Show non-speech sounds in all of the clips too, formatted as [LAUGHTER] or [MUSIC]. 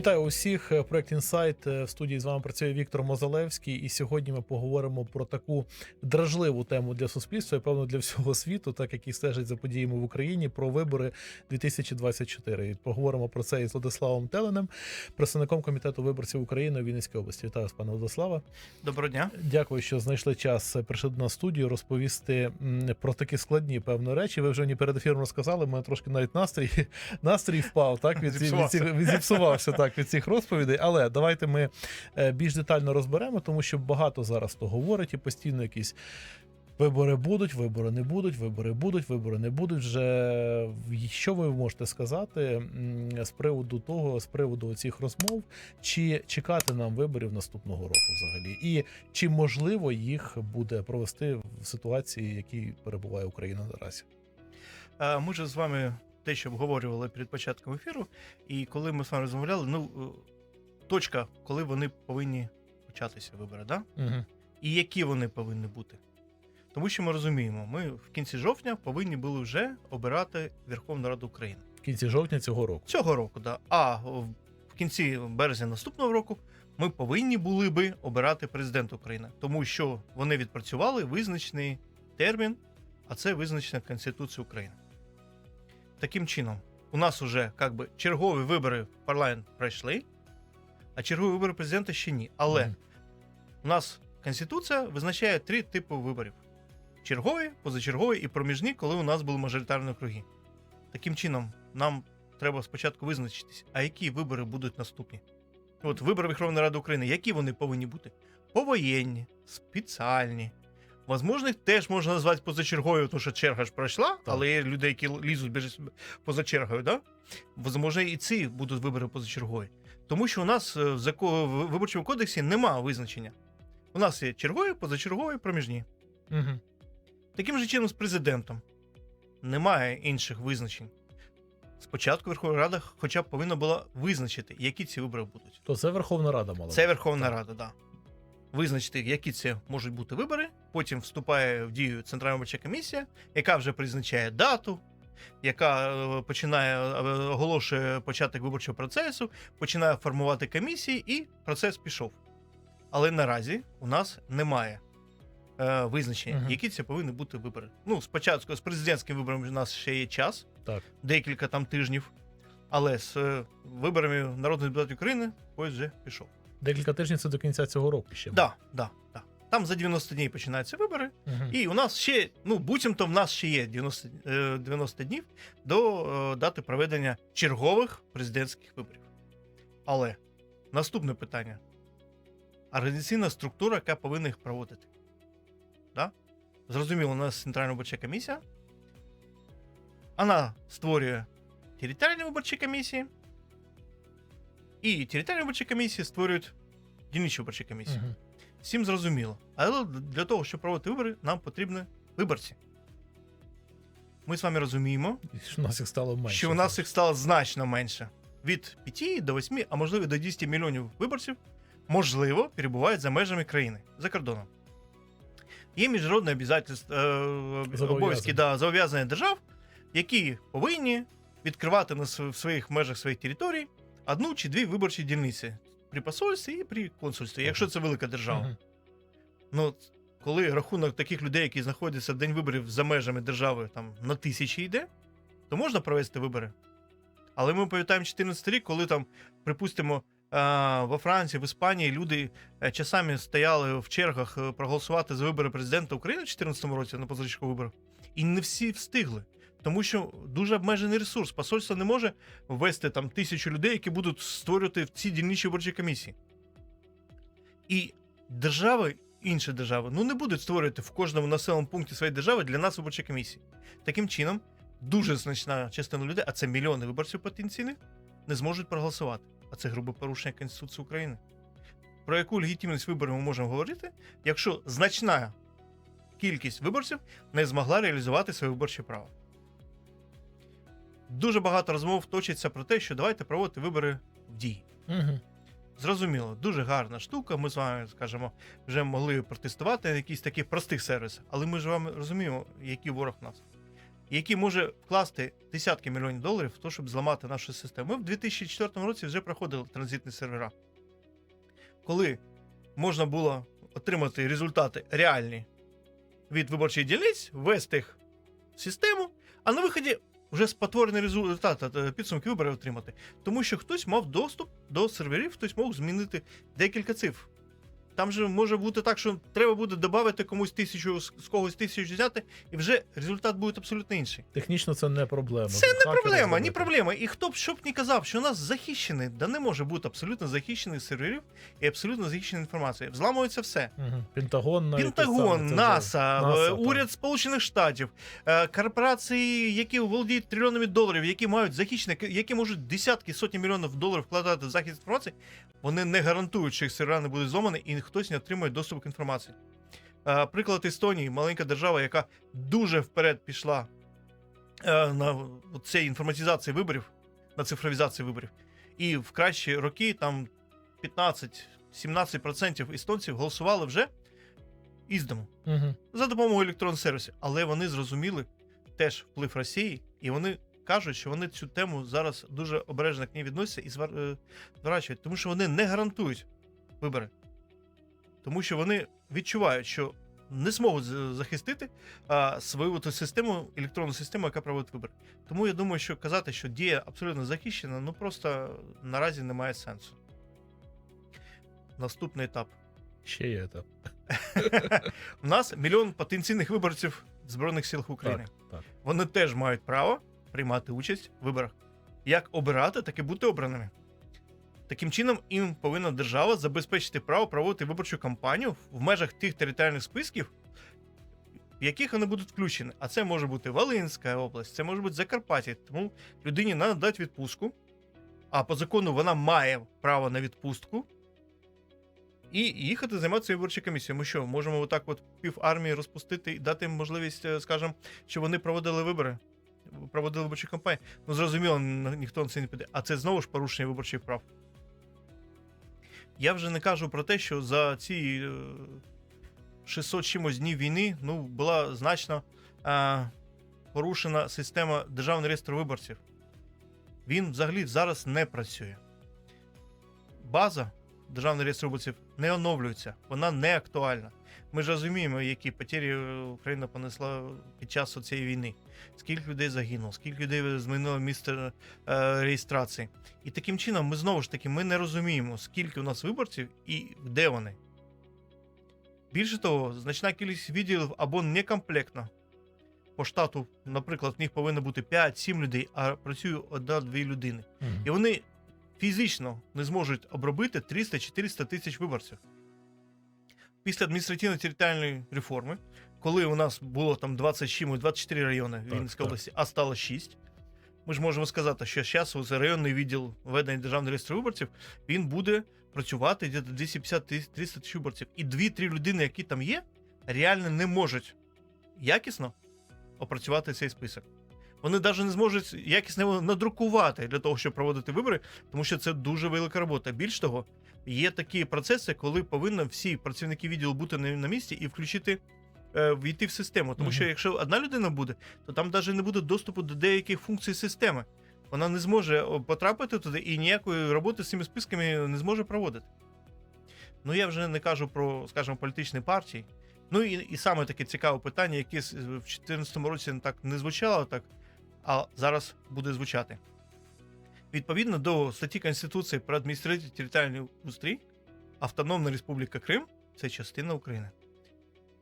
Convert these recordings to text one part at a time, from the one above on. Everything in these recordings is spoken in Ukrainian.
Вітаю усіх. Е, Проект інсайт в студії з вами працює Віктор Мозалевський. І сьогодні ми поговоримо про таку дражливу тему для суспільства, і певно для всього світу, так як і стежить за подіями в Україні про вибори 2024. І поговоримо про це із Владиславом Теленем, представником комітету виборців України у Вінницькій області. Вітаю вас, пане Владиславе. Доброго дня. Дякую, що знайшли час. е, Прийшли до нас студію розповісти про такі складні певно речі. Ви вже мені перед ефіром розказали. Мене трошки навіть настрій [LAUGHS] настрій впав. Так від, від, цих від- зіпсувався так від цих розповідей. Але давайте ми е, більш детально розберемо, тому що багато зараз то говорить і постійно якісь. Вибори будуть, вибори не будуть, вибори будуть, вибори не будуть. Вже що ви можете сказати з приводу того, з приводу цих розмов, чи чекати нам виборів наступного року взагалі, і чи можливо їх буде провести в ситуації, в якій перебуває Україна наразі? Е, Ми ж з вами те, що обговорювали перед початком ефіру, і коли ми з вами розмовляли, ну е, точка, коли вони повинні початися вибори, да? Угу. і які вони повинні бути. Тому що ми розуміємо, ми в кінці жовтня повинні були вже обирати Верховну Раду України. В кінці жовтня цього року. Цього року, да. А в в кінці березня наступного року ми повинні були би обирати президента України, тому що вони відпрацювали визначений термін, а це визначена Конституція України. Таким чином, у нас вже как би, чергові вибори в парламент пройшли, а чергові вибори президента ще ні. Але Мгм. у нас Конституція визначає три типи виборів: чергові, позачергові і проміжні, коли у нас були мажоритарні округи. Таким чином, нам треба спочатку визначитись, а які вибори будуть наступні. От вибори Верховної Ради України, які вони повинні бути? Повоєнні, спеціальні. Возможно, їх теж можна назвати позачерговою, тому що черга ж пройшла, але є люди, які лізуть без- поза чергою, да? Возможно, і ці будуть вибори позачергові. Тому що у нас е, в виборчому кодексі немає визначення. У нас є чергові, позачергові, проміжні. Угу. Таким же чином з президентом немає інших визначень. Спочатку Верховна Рада хоча б повинна була визначити, які ці вибори будуть. То це Верховна Рада мала. Це. Верховна Так. Рада, да. Визначити, які це можуть бути вибори. Потім вступає в дію Центральна виборча комісія, яка вже призначає дату, яка е, починає е, оголошує початок виборчого процесу, починає формувати комісії, і процес пішов. Але наразі у нас немає е, визначення, Мгм. які це повинні бути вибори. Ну, спочатку з президентським вибором у нас ще є час, Так. декілька там тижнів. Але з е, виборами народних депутатів України ось вже пішов. Декілька тижнів це до кінця цього року ще. Да, да, да. Там за 90 днів починаються вибори, Угу. і у нас ще, ну буцімто, в нас ще є 90, е, 90 днів до е, дати проведення чергових президентських виборів. Але наступне питання: організаційна структура, яка повинна їх проводити. Да? Зрозуміло, у нас центральна виборча комісія. Вона створює територіальні виборчі комісії. І територіальні виборчі комісії створюють дільничі виборчі комісії. Угу. Всім зрозуміло. Але для того, щоб проводити вибори, нам потрібні виборці. Ми з вами розуміємо, У нас їх стало менше. що у нас їх стало значно менше. Від 5 до 8, а можливо до 10 мільйонів виборців, можливо, перебувають за межами країни, за кордоном. Є міжнародні обов'язки, обов'язки да, зобов'язання держав, які повинні відкривати на в своїх межах своїх територій одну чи дві виборчі дільниці при посольстві і при консульстві, якщо це велика держава. Ну, коли рахунок таких людей, які знаходяться в день виборів за межами держави, там на тисячі йде, то можна провести вибори. Але ми пам'ятаємо 14 рік, коли там, припустимо, во Франції, в Іспанії люди е, часами стояли в чергах е, проголосувати за вибори президента України в 2014 році на позачергових виборах, і не всі встигли. Тому що дуже обмежений ресурс. Посольство не може ввести там тисячу людей, які будуть створювати ці дільничі виборчі комісії. І держави, інші держави, ну не будуть створювати в кожному населеному пункті своєї держави для нас виборчі комісії. Таким чином, дуже значна частина людей, а це мільйони виборців потенційних, не зможуть проголосувати. А це грубе порушення Конституції України. Про яку легітимність виборів ми можемо говорити, якщо значна кількість виборців не змогла реалізувати своє виборче право. Дуже багато розмов точиться про те, що давайте проводити вибори в дії. Мгм. Зрозуміло, дуже гарна штука. Ми з вами, скажімо, вже могли протестувати на якісь таких простих сервісах, але ми ж вам розуміємо, який ворог в нас. який може вкласти десятки мільйонів доларів в те, щоб зламати нашу систему. Ми в 2004 році вже проходили транзитні сервера, коли можна було отримати результати реальні від виборчих дільниць, ввести їх в систему, а на виході вже спотворений результат підсумки виборів отримати. Тому що хтось мав доступ до серверів, хтось мог змінити декілька цифр. Там же може бути так, що треба буде додати комусь тисячу з когось тисячу взяти, і вже результат буде абсолютно інший. Технічно це не проблема. Це не Хакери проблема, ні проблема. І хто б що б не казав, що у нас захищений, да не може бути абсолютно захищений серверів і абсолютно захищена інформація. Взламується все. Мгм. Пентагон саме, НАСА, е, так. уряд Сполучених Штатів, е, корпорації, які володіють трильйонами доларів, які мають захищені, які можуть десятки сотні мільйонів доларів вкладати в захист інформації, вони не гарантують, що їх сервера не будуть зломані і хтось не отримує доступ к інформації. Е, Приклад Естонії, маленька держава, яка дуже вперед пішла е, на цій інформатизації виборів, на цифровізації виборів. І в кращі роки там 15-17% естонців голосували вже із дому Мгм. за допомогою електронних сервісів. Але вони зрозуміли теж вплив Росії, і вони кажуть, що вони цю тему зараз дуже обережно к ній відносяться і е, зворачують, тому що вони не гарантують вибори. Тому що вони відчувають, що не зможуть захистити а, свою ту систему, електронну систему, яка проводить вибори. Тому я думаю, що казати, що дія абсолютно захищена, ну просто наразі немає сенсу. Наступний етап. Ще є етап. [LAUGHS] У нас мільйон потенційних виборців Збройних сил України. Так, так. Вони теж мають право приймати участь в виборах. Як обирати, так і бути обраними. Таким чином, їм повинна держава забезпечити право проводити виборчу кампанію в межах тих територіальних списків, в яких вони будуть включені. А це може бути Волинська область, це може бути Закарпаття. Тому людині треба дати відпустку. А по закону вона має право на відпустку. І їхати займатися виборчою комісією. Ми що, можемо отак от пів армії розпустити і дати їм можливість, е, скажімо, щоб вони проводили вибори, проводили виборчі кампанії. Ну, зрозуміло, ніхто на це не піде. А це знову ж порушення виборчих прав. Я вже не кажу про те, що за ці е, 600 чимось днів війни ну, була значно е, порушена система державного реєстру виборців. Він взагалі зараз не працює. База державного реєстру виборців не оновлюється, вона не актуальна. Ми ж розуміємо, які потері Україна понесла під час цієї війни. Скільки людей загинуло, скільки людей змінило місце е, реєстрації. І таким чином, ми знову ж таки ми не розуміємо, скільки у нас виборців і де вони. Більше того, значна кількість відділів або некомплектна. По штату, наприклад, в них повинно бути 5-7 людей, а працює одна-дві людини. Мгм. І вони фізично не зможуть обробити 300-400 тисяч виборців. Після адміністративно-територіальної реформи, коли у нас було там 20 з чимось, 24 райони в Так, Вінницькій так. області, а стало 6. Ми ж можемо сказати, що зараз районний відділ ведення державного реєстру виборців він буде працювати десь 250-300 тисяч виборців. І 2-3 людини, які там є, реально не можуть якісно опрацювати цей список. Вони навіть не зможуть якісно надрукувати для того, щоб проводити вибори, тому що це дуже велика робота. Більш того, є такі процеси, коли повинні всі працівники відділу бути на, місці і включити. е, Війти в систему, тому що якщо одна людина буде, то там навіть не буде доступу до деяких функцій системи. Вона не зможе потрапити туди і ніякої роботи з цими списками не зможе проводити. Ну я вже не кажу про, скажімо, політичні партії. Ну і, і саме таке цікаве питання, яке в 2014 році так не звучало, так, а зараз буде звучати. Відповідно до статті Конституції про адміністративний територіальний устрій, Автономна Республіка Крим це частина України.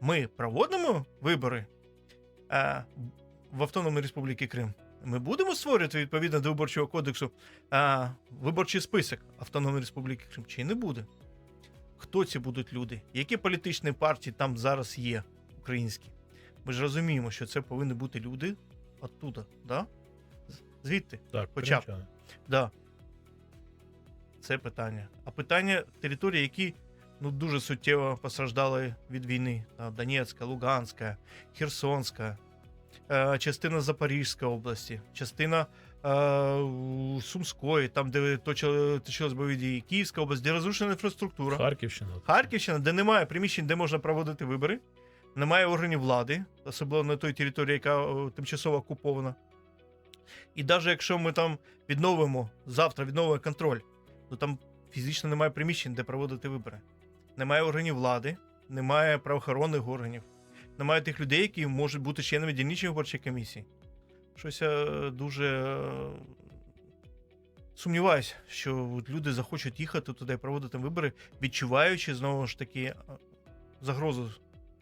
Ми проводимо вибори е, в Автономній Республіці Крим. Ми будемо створювати відповідно до виборчого кодексу е, виборчий список Автономної Республіки Крим чи не буде? Хто ці будуть люди? Які політичні партії там зараз є українські? Ми ж розуміємо, що це повинні бути люди оттуда, да? Звідти. Так, кримчани. Да. Це питання. А питання території, які ну, дуже суттєво постраждали від війни. Донецька, Луганська, Херсонська, е, частина Запорізької області, частина е, Сумської, там, де точили- точились бойові дії, Київська область, де розрушена інфраструктура. Харківщина. Харківщина, де немає приміщень, де можна проводити вибори. немає органів влади, особливо на той території, яка тимчасово окупована. І навіть якщо ми там відновимо завтра відновимо контроль, то там фізично немає приміщень, де проводити вибори. Немає органів влади, немає правоохоронних органів, немає тих людей, які можуть бути членами дільничої виборчої комісії. Щось я дуже е, сумніваюся, що люди захочуть їхати туди проводити вибори, відчуваючи знову ж таки е, загрозу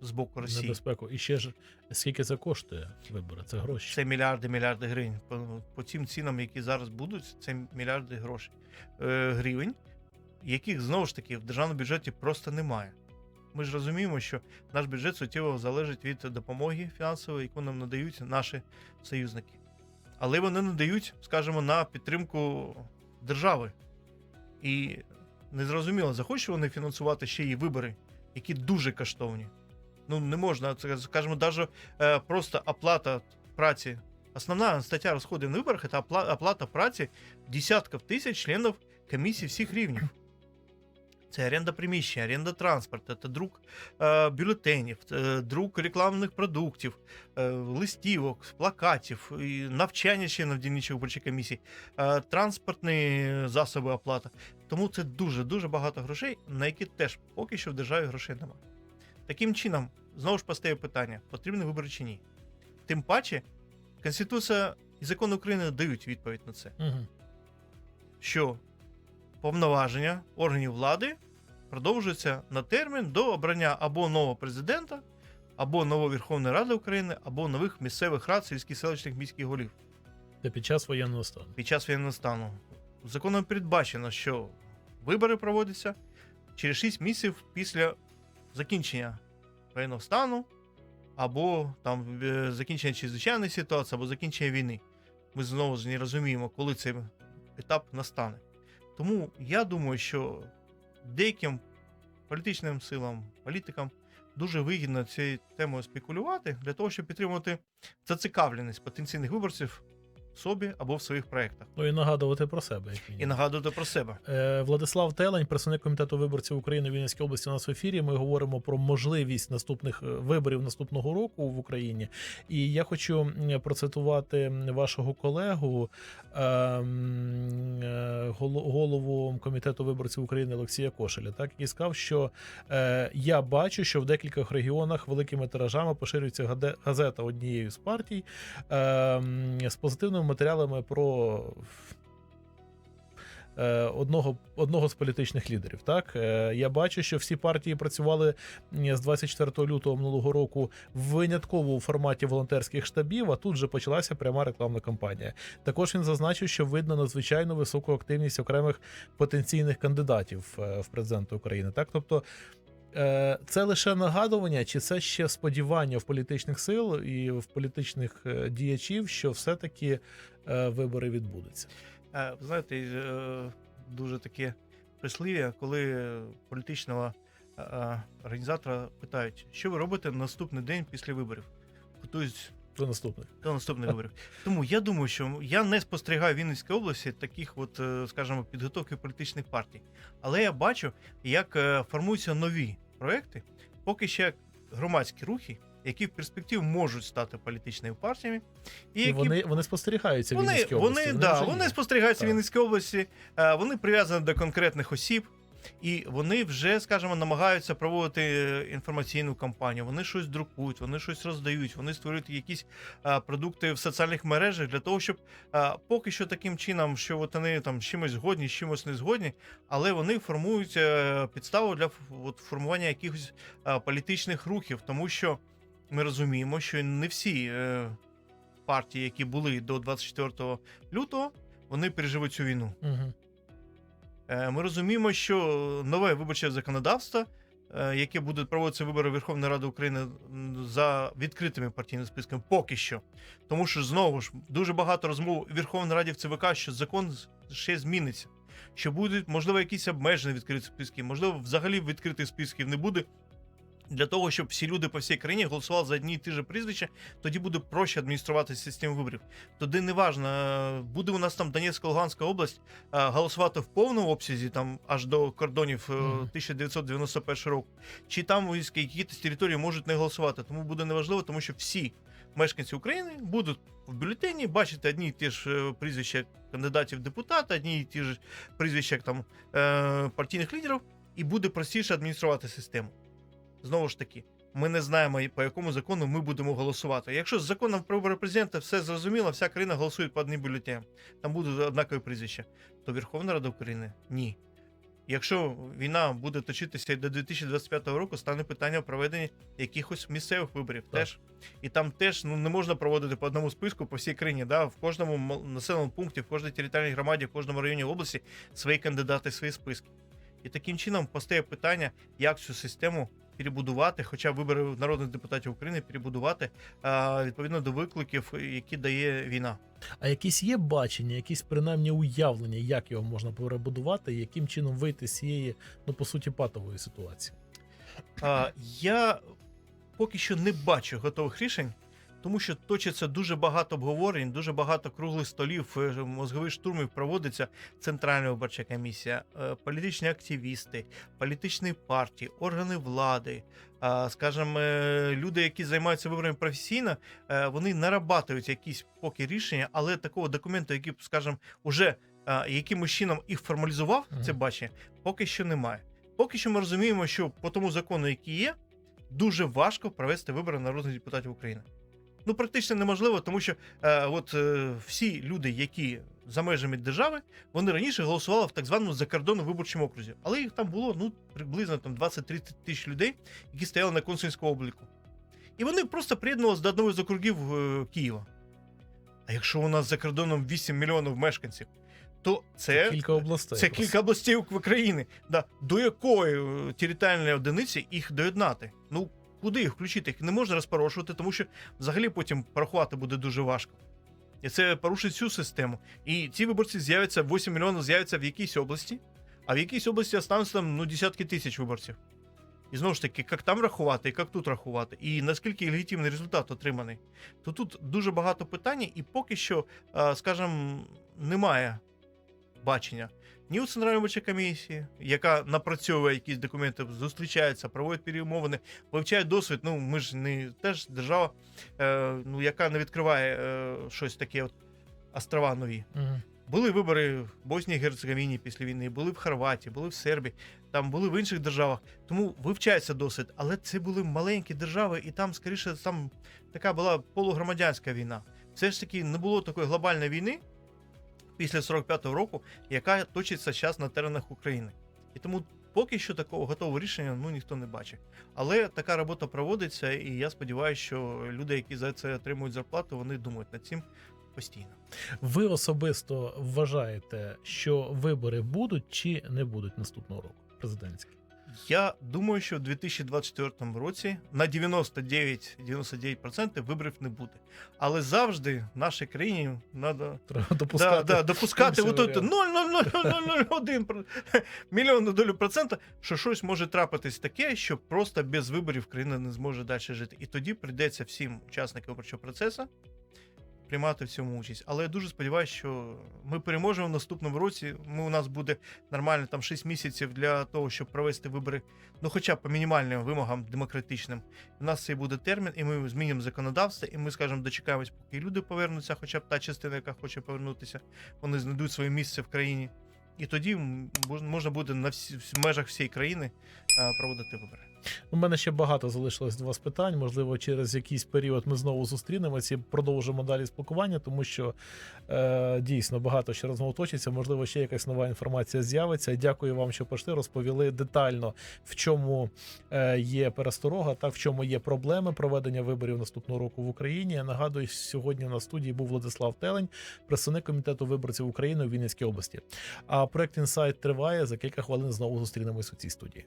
з боку Росії. Небезпеку. І ще ж скільки це коштує вибори? Це гроші. Це мільярди, мільярди гривень. По, по цим цінам, які зараз будуть, це мільярди грошей е, гривень, яких знову ж таки в державному бюджеті просто немає. Ми ж розуміємо, що наш бюджет суттєво залежить від допомоги фінансової, яку нам надають наші союзники. Але вони надають, скажімо, на підтримку держави. І незрозуміло, захочуть вони фінансувати ще й вибори, які дуже коштовні. Ну, не можна, скажімо, навіть е, просто оплата праці. Основна стаття розходів на виборах це опла- оплата праці десятків тисяч членів комісії всіх рівнів. Це оренда приміщення, оренда транспорту, це друк е, бюлетенів, це друк рекламних продуктів, е, листівок, плакатів, і навчання членів дільничої виборчої комісії, е, транспортні засоби оплата. Тому це дуже-дуже багато грошей, на які теж поки що в державі грошей немає. Таким чином, знову ж постає питання: потрібні вибори чи ні? Тим паче, Конституція і закон України дають відповідь на це, Угу. що повноваження органів влади продовжуються на термін до обрання або нового президента, або нової Верховної Ради України, або нових місцевих рад сільських селищних міських голів Це під час воєнного стану. під час воєнного стану. Законом передбачено, що вибори проводяться через 6 місяців після закінчення воєнного стану, або там е, закінчення чрезвичайної ситуації, або закінчення війни. Ми знову ж не розуміємо, коли цей етап настане. Тому я думаю, що деяким політичним силам, політикам дуже вигідно цією темою спекулювати для того, щоб підтримувати зацікавленість потенційних виборців собі або в своїх проєктах. Ну і нагадувати про себе. Як І нагадувати про себе. Е, Владислав Телень, представник комітету виборців України в Вінницькій області, у нас в ефірі. Ми говоримо про можливість наступних е, виборів наступного року в Україні. І я хочу процитувати вашого колегу, ем, е, голову комітету виборців України Олексія Кошеля, так який сказав, що е, я бачу, що в декількох регіонах великими тиражами поширюється газета однією з партій ем, з позитивними матеріалами про е, одного, одного з політичних лідерів. Так Е, я бачу, що всі партії працювали з 24 лютого минулого року винятково у форматі волонтерських штабів. А тут же почалася пряма рекламна кампанія. Також він зазначив, що видно надзвичайно високу активність окремих потенційних кандидатів е, в президенти України. Так, тобто. Е, Це лише нагадування, чи це ще сподівання в політичних сил і в політичних е, діячів, що все-таки е, вибори відбудуться? Знаєте, дуже таке прислів'я, коли політичного організатора питають, що ви робите на наступний день після виборів? Готують До наступних. до наступних виборів. Тому я думаю, що я не спостерігаю в Вінницькій області таких, от, е, скажімо, підготовки політичних партій. Але я бачу, як е, формуються нові проекти, поки ще громадські рухи, які в перспективі можуть стати політичними партіями, і які вони, вони спостерігаються в вони, Вінницькій вони, області. да, вони спостерігаються в Вінницькій області, вони прив'язані до конкретних осіб, і вони вже, скажімо, намагаються проводити е, інформаційну кампанію. Вони щось друкують, вони щось роздають, вони створюють якісь е, продукти в соціальних мережах для того, щоб е, поки що таким чином, що от вони там з чимось згодні, з чимось не згодні, але вони формують підставу для от, формування якихось політичних рухів, тому що ми розуміємо, що не всі. партії, які були до 24 лютого, вони переживуть цю війну. Мгм. Е, Ми розуміємо, що нове виборче законодавство, е, яке буде проводитися вибори Верховної Ради України за відкритими партійними списками, поки що. Тому що знову ж дуже багато розмов у Верховній Раді в ЦВК, що закон ще зміниться. Що будуть, можливо, якісь обмежені відкриті списки, можливо, взагалі відкритих списків не буде. Для того, щоб всі люди по всій країні голосували за одні і ті ж прізвища, тоді буде проще адмініструвати систему виборів. Тоді не важно, буде у нас там Донецька Луганська область е, голосувати в повному обсязі, там аж до кордонів е, 1991 року, чи там якісь території можуть не голосувати. Тому буде неважливо, тому що всі мешканці України будуть в бюлетені бачити одні і ті ж е, прізвища кандидатів в депутати, одні і ті ж прізвища там е, партійних лідерів, і буде простіше адмініструвати систему. Знову ж таки, ми не знаємо, по якому закону ми будемо голосувати. Якщо з законом про вибори президента все зрозуміло, вся країна голосує по одним бюлетеням, там будуть однакові прізвища, то Верховна Рада України ні. Якщо війна буде точитися і до 2025 року, стане питання проведення якихось місцевих виборів. Так. Теж і там теж ну не можна проводити по одному списку по всій країні. Да? В кожному населеному пункті, в кожній територіальній громаді, в кожному районі області свої кандидати, свої списки. І таким чином постає питання, як цю систему перебудувати, хоча вибори народних депутатів України перебудувати відповідно до викликів, які дає війна. А якісь є бачення, якісь принаймні уявлення, як його можна перебудувати, яким чином вийти з цієї, ну по суті, патової ситуації? Я поки що не бачу готових рішень, тому що точиться дуже багато обговорень, дуже багато круглих столів, е, мозгових штурмів проводиться Центральна виборча комісія, е, політичні активісти, політичні партії, органи влади. а, Скажімо, е, люди, які займаються виборами професійно, е, вони нарабатують якісь поки рішення, але такого документу, який, скажімо, уже якимось чином їх формалізував, це бачення, поки що немає. Поки що ми розуміємо, що по тому закону, який є, дуже важко провести вибори народних депутатів України. Ну, практично неможливо, тому що е, от е, всі люди, які за межами держави, вони раніше голосували в так званому закордонному виборчому окрузі. Але їх там було ну, приблизно там 20-30 тисяч людей, які стояли на консульському обліку. І вони просто приєднувалися до одного з округів е, Києва. А якщо у нас за кордоном 8 мільйонів мешканців, то це, кілька областей. це кілька областей України. Да. До якої е, територіальної одиниці їх доєднати? Ну, куди їх включити? Їх не можна розпорошувати, тому що взагалі потім порахувати буде дуже важко. І це порушить всю систему. І ці виборці з'являться, 8 мільйонів з'являться в якійсь області, а в якійсь області остануться там ну, десятки тисяч виборців. І знову ж таки, як там рахувати, і як тут рахувати, і наскільки легітимний результат отриманий. То тут дуже багато питань, і поки що, е, скажімо, немає бачення ні у Центральної виборчої комісії, яка напрацьовує якісь документи, зустрічається, проводить перемовини, вивчає досвід. Ну, ми ж не теж держава, е, ну, яка не відкриває е, щось таке, от, острова нові. Мгм. Були вибори в Боснії і Герцеговіні після війни, були в Хорватії, були в Сербії, там були в інших державах. Тому вивчається досвід. Але це були маленькі держави, і там, скоріше, там така була полугромадянська війна. Все ж таки не було такої глобальної війни після 45-го року, яка точиться зараз на теренах України. І тому поки що такого готового рішення ну ніхто не бачить. Але така робота проводиться, і я сподіваюся, що люди, які за це отримують зарплату, вони думають над цим постійно. Ви особисто вважаєте, що вибори будуть чи не будуть наступного року? Президентські? Я думаю, що в 2024 році на 99-99% виборів не буде. Але завжди в нашій країні треба Треба да, допускати. да, допускати інші от от варіанти. 0,00001 мільйонну долю процента, що щось може трапитись таке, що просто без виборів країна не зможе далі жити. І тоді прийдеться всім учасникам виборчого процесу приймати в цьому участь. Але я дуже сподіваюся, що ми переможемо в наступному році. Ми, у нас буде нормально там 6 місяців для того, щоб провести вибори, ну хоча б по мінімальним вимогам демократичним. У нас цей буде термін, і ми змінимо законодавство, і ми, скажімо, дочекаємось, поки люди повернуться, хоча б та частина, яка хоче повернутися, вони знайдуть своє місце в країні. І тоді можна буде на всі, в межах всієї країни е, проводити вибори. У мене ще багато залишилось до вас питань. Можливо, через якийсь період ми знову зустрінемося і продовжимо далі спілкування, тому що е, дійсно багато ще розмов точиться. Можливо, ще якась нова інформація з'явиться. Дякую вам, що прийшли, розповіли детально, в чому е, є пересторога, так в чому є проблеми проведення виборів наступного року в Україні. Я нагадую, сьогодні на студії був Владислав Телень, представник комітету виборців України у Вінницькій області. А проект інсайт триває. За кілька хвилин знову зустрінемось у цій студії.